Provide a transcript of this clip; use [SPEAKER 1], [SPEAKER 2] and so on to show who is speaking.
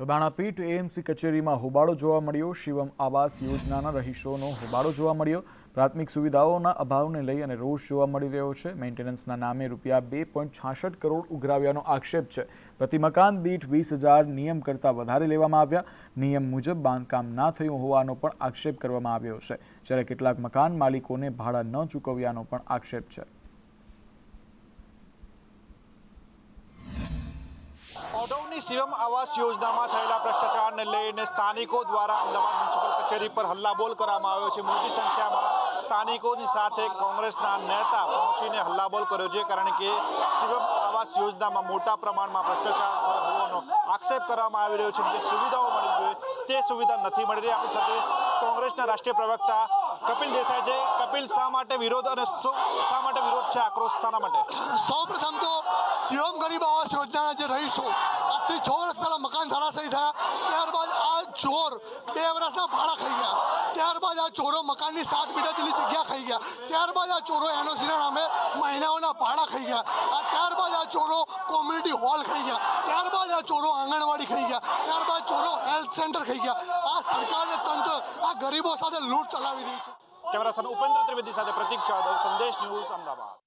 [SPEAKER 1] તો દાણાપીઠ એએમસી કચેરીમાં હોબાળો જોવા મળ્યો. શિવમ આવાસ યોજનાના રહીશોનો હોબાળો જોવા મળ્યો. પ્રાથમિક સુવિધાઓના અભાવને લઈ અને રોષ જોવા મળી રહ્યો છે. મેન્ટેનન્સના નામે રૂપિયા બે પોઈન્ટ છાસઠ કરોડ ઉઘરાવ્યાનો આક્ષેપ છે. પ્રતિ મકાન દીઠ વીસ હજાર નિયમ કરતાં વધારે લેવામાં આવ્યા. નિયમ મુજબ બાંધકામ ના થયું હોવાનો પણ આક્ષેપ કરવામાં આવ્યો છે. જ્યારે કેટલાક મકાન માલિકોને ભાડા ન ચૂકવ્યાનો પણ આક્ષેપ છે.
[SPEAKER 2] ઓઢવની શિવમ આવાસ યોજનામાં થયેલા ભ્રષ્ટાચારને લઈને સ્થાનિકો દ્વારા અમદાવાદ મ્યુનિસિપલ કચેરી પર હલ્લાબોલ કરવામાં આવ્યો છે. મોટી સંખ્યામાં સ્થાનિકોની સાથે કોંગ્રેસના નેતા પહોંચીને હલ્લાબોલ કર્યો છે. કારણ કે શિવમ આવાસ યોજનામાં મોટા પ્રમાણમાં ભ્રષ્ટાચાર હોવાનો આક્ષેપ કરવામાં આવી રહ્યો છે. જે સુવિધાઓ મળી જોઈએ તે સુવિધા નથી મળી રહી. આપણી સાથે કોંગ્રેસના રાષ્ટ્રીય પ્રવક્તા કપિલ દેસાઈ છે. કપિલ, શા માટે વિરોધ અને શા માટે વિરોધ છે આક્રોશ? શાના માટે?
[SPEAKER 3] સૌ શિવમ ગરીબ આવાસ યોજનાના જે રહીશો, આજથી છ વર્ષ પહેલાં મકાન ધરાશયી થયા, ત્યારબાદ આ ચોર બે વર્ષના ભાડા ખાઈ ગયા, ત્યારબાદ આ ચોરો મકાનની સાત મીટર જેટલી જગ્યા ખાઈ ગયા, ત્યારબાદ આ ચોરો એનઓસીના નામે મહિનાઓના ભાડા ખાઈ ગયા, આ ત્યારબાદ આ ચોરો કોમ્યુનિટી હોલ ખાઈ ગયા, ત્યારબાદ આ ચોરો આંગણવાડી ખાઈ ગયા, ત્યારબાદ ચોરો હેલ્થ સેન્ટર ખાઈ ગયા. આ સરકારને તંત્ર, આ ગરીબો સાથે લૂંટ ચલાવી રહી છે.
[SPEAKER 2] કેમેરા ઉપેન્દ્ર ત્રિવેદી સાથે પ્રતિક જાદવ, સંદેશ ન્યૂઝ અમદાવાદ.